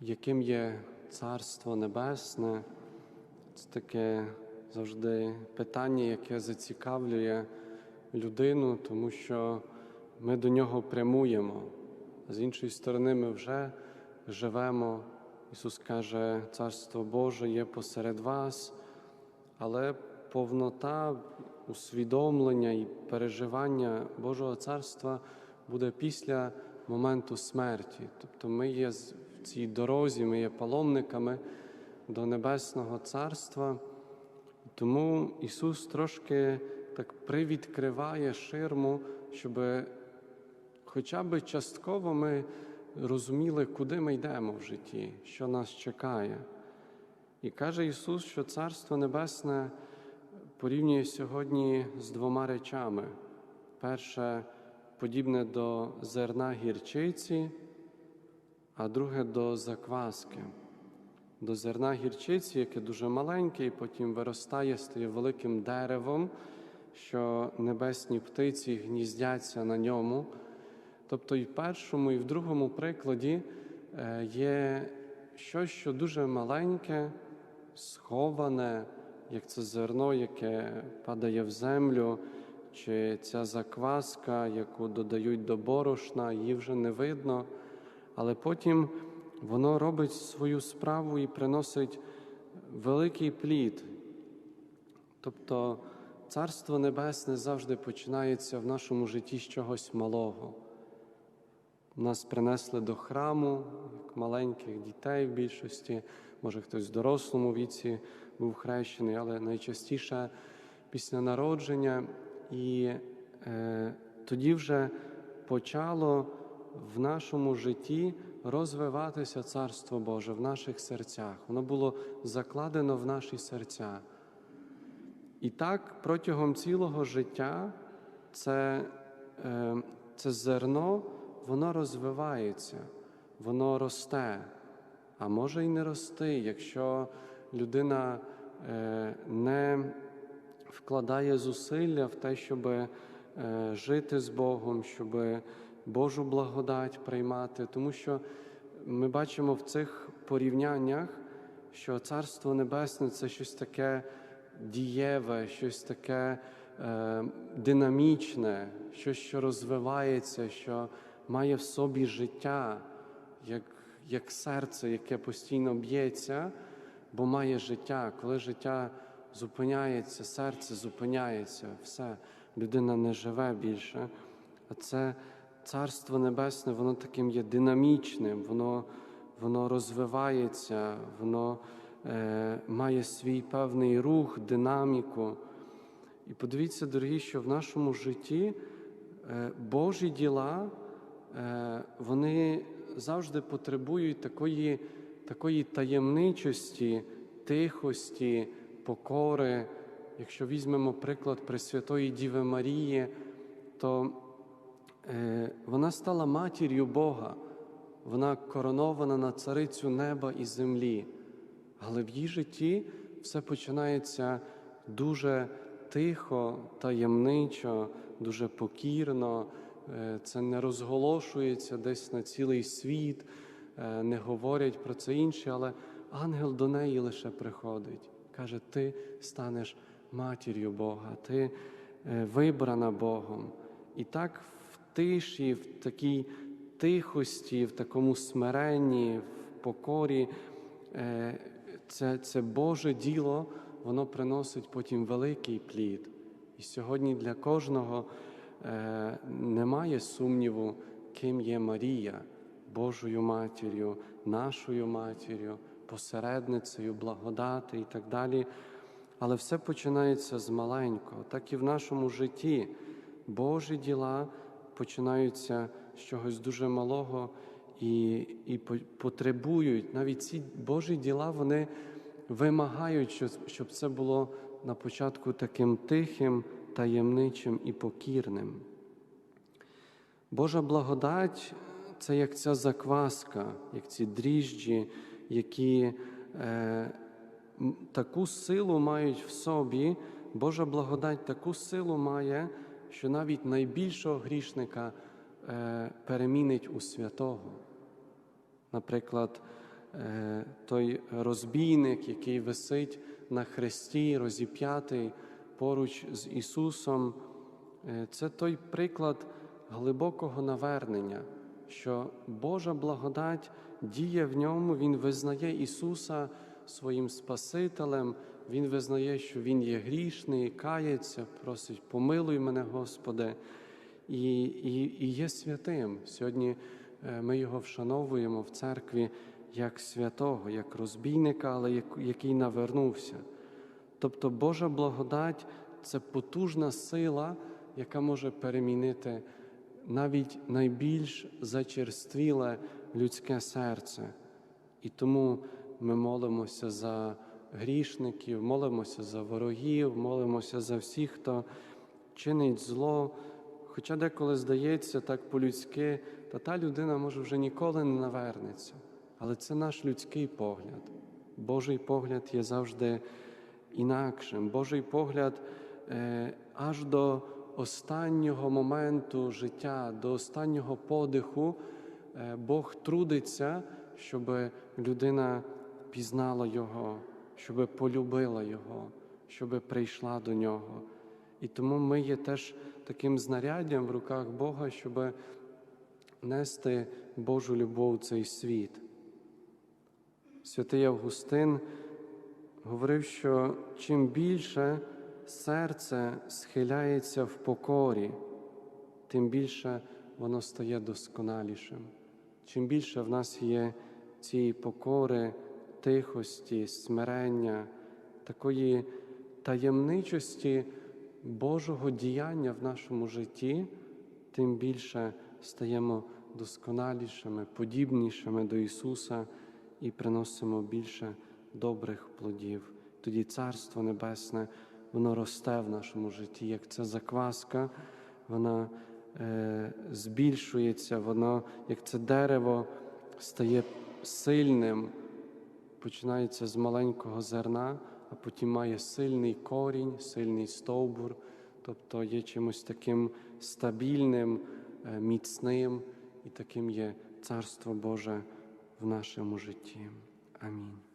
яким є Царство Небесне. Це таке завжди питання, яке зацікавлює людину, тому що ми до нього прямуємо. З іншої сторони, ми вже живемо. Ісус каже, Царство Боже є посеред вас, але повнота усвідомлення і переживання Божого Царства буде після моменту смерті. Тобто ми є в цій дорозі, ми є паломниками до Небесного Царства. Тому Ісус трошки так привідкриває ширму, щоб хоча б частково ми розуміли, куди ми йдемо в житті, що нас чекає. І каже Ісус, що Царство Небесне порівнює сьогодні з двома речами. Перше подібне до зерна гірчиці, а друге до закваски. До зерна гірчиці, яке дуже маленьке, і потім виростає, стає великим деревом, що небесні птиці гніздяться на ньому. Тобто і в першому, і в другому прикладі е, є щось, що дуже маленьке, сховане, як це зерно, яке падає в землю, чи ця закваска, яку додають до борошна, її вже не видно, але потім воно робить свою справу і приносить великий плід. Тобто Царство Небесне завжди починається в нашому житті з чогось малого. Нас принесли до храму, як маленьких дітей в більшості, може хтось в дорослому віці був хрещений, але найчастіше після народження. І е, тоді вже почало в нашому житті розвиватися Царство Боже в наших серцях. Воно було закладено в наші серця. І так протягом цілого життя це, е, це зерно, воно розвивається, воно росте, а може й не рости, якщо людина е, не вкладає зусилля в те, щоб е, жити з Богом, щоб Божу благодать приймати, тому що ми бачимо в цих порівняннях, що Царство Небесне це щось таке дієве, щось таке е, динамічне, щось, що розвивається, що має в собі життя, як, як серце, яке постійно б'ється, бо має життя. Коли життя зупиняється, серце зупиняється, все, людина не живе більше. А це Царство Небесне, воно таким є динамічним, воно, воно розвивається, воно е, має свій певний рух, динаміку. І подивіться, дорогі, що в нашому житті е, Божі діла, е, вони завжди потребують такої, такої таємничості, тихості, покори. Якщо візьмемо приклад Пресвятої Діви Марії, то вона стала матір'ю Бога, вона коронована на царицю неба і землі. Але в її житті все починається дуже тихо, таємничо, дуже покірно. Е, Це не розголошується десь на цілий світ, е, не говорять про це інші, але ангел до неї лише приходить. Каже: Ти станеш матір'ю Бога, ти е, вибрана Богом. І так тиші, в такій тихості, в такому смиренні, в покорі. е, Це, це Боже діло, воно приносить потім великий плід. І сьогодні для кожного е, немає сумніву, ким є Марія, Божою матір'ю, нашою матір'ю, посередницею, благодати і так далі. Але все починається з маленького, так і в нашому житті. Божі діла починаються з чогось дуже малого і, і потребують. Навіть ці Божі діла вони вимагають, щоб, це було на початку таким тихим, таємничим і покірним. Божа благодать це як ця закваска, як ці дріжджі, які е, таку силу мають в собі. Божа благодать таку силу має, що навіть найбільшого грішника е, перемінить у святого. Наприклад, е, той розбійник, який висить на хресті, розіп'ятий поруч з Ісусом. Е, Це той приклад глибокого навернення, що Божа благодать діє в ньому, Він визнає Ісуса своїм Спасителем, Він визнає, що Він є грішний, кається, просить, помилуй мене, Господи, і, і, і є святим. Сьогодні е, ми його вшановуємо в церкві як святого, як розбійника, але як- який навернувся. Тобто Божа благодать це потужна сила, яка може перемінити навіть найбільш зачерствіле людське серце. І тому ми молимося за грішників, молимося за ворогів, молимося за всіх, хто чинить зло. Хоча деколи здається так по-людськи, та та людина може вже ніколи не навернеться. Але це наш людський погляд. Божий погляд є завжди інакшим. Божий погляд е, аж до останнього моменту життя, до останнього подиху е, Бог трудиться, щоб людина пізнала Його, щоб полюбила Його, щоб прийшла до нього. І тому ми є теж таким знаряддям в руках Бога, щоб нести Божу любов в цей світ. Святий Августин говорив, що чим більше серце схиляється в покорі, тим більше воно стає досконалішим. Чим більше в нас є цієї покори, тихості, смирення, такої таємничості Божого діяння в нашому житті, тим більше стаємо досконалішими, подібнішими до Ісуса і приносимо більше добрих плодів. Тоді Царство Небесне, воно росте в нашому житті, як ця закваска, вона е, збільшується, воно, як це дерево, стає сильним, починається з маленького зерна, а потім має сильний корінь, сильний стовбур, тобто є чимось таким стабільним, е, міцним, і таким є Царство Боже в нашому житті. Амінь.